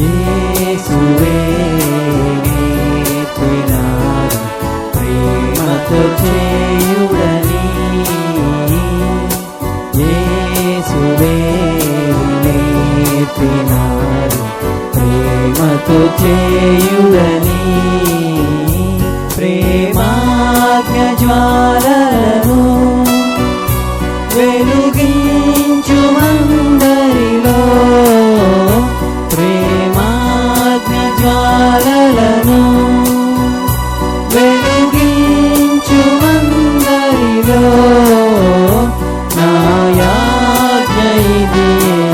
యేసువే నేత్రినాడు ప్రేమతో చేయుడని. యేసువే నేత్రినాడు ప్రేమతో చేయుడని. ప్రేమాజ్ఞ జ్వాలను వెలుగించుమను. Baby.